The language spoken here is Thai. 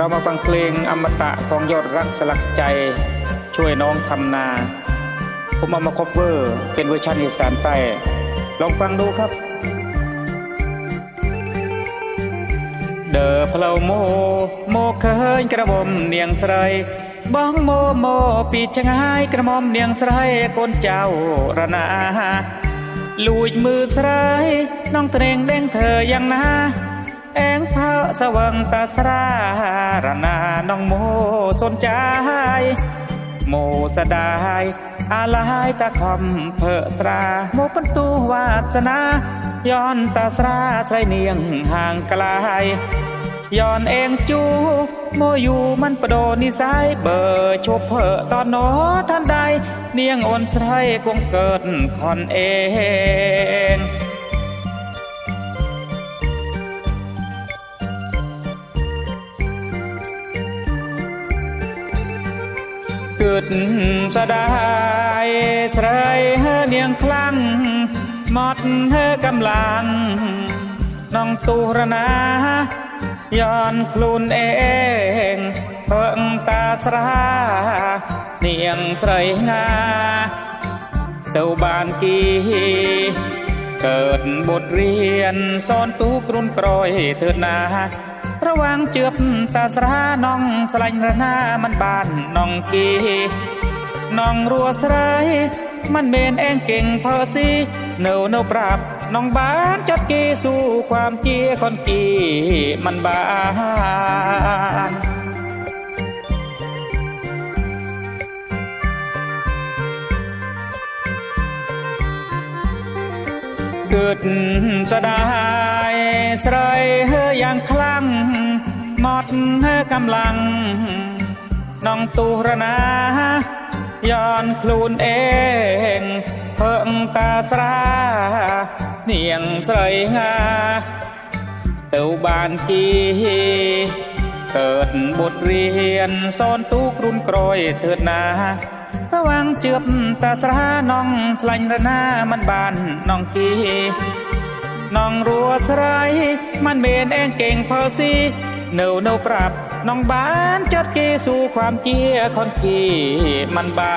เรามาฟังเพลงอมตะของยอดรักสลักใจช่วยน้องทำนา ผมเอามาคบเวอร์เป็นเวอร์ชันอีสานใต้ลองฟังดูครับ เดอเพลาโม โมเคยกระบมเนียงสไรบ้องโมโมปีชงายกระมอมเนียงสไรก้นเจ้าระนาลุยมือสไรน้องเตรงเด้งเธอยังนา แองเพอสวังตาสราระนาน้องโมสนใจ โมสดายอาลายตาคำเพอสราโมปันตูวาสนา ย้อนตาสราใส่เนียงห่างไกลย้อนเองจูโมอยู่มันประโดนิสัยเบอร์ชบเพอตอนนอท่านใด เนียงโอนใสคงเกิดคอนเอง เกิดสะดายสรายเฮเนียงคลั่งหมดเฮกำลัง น้องตูรนาย้อนคลูนเองเพิ่งตาสราเนียงใส่งาเต้าบานกีเกิดบทเรียนสอนตูกรุนกรอยเถิดนา ระวังเจือบตาสราน้องสลัญระนามันบานน้องกีน้องรัวสไรมันเมนเองเก่งพอสิเนาเนาปรับน้องบ้านจัดกีสู้ความเจียคนกีมันบา เกิดสะดายสไรเฮออย่างคลั่งหมดเฮอกำลัง น้องตูรนาย้อนคลูนเอง เพิ่งตาสราเนียงใส่งาเต้าบานกีเกิดบทเรียนสอนตูกรุนกรอยเถิดนา วังเจือบตาสราน้องสลัญระนามันบานน้องกีน้องรัวสไรมันเมนเองเก่งพอสีเนาเนาปรับน้องบ้านจัดกีสู่ความเจียคอนกีมันบา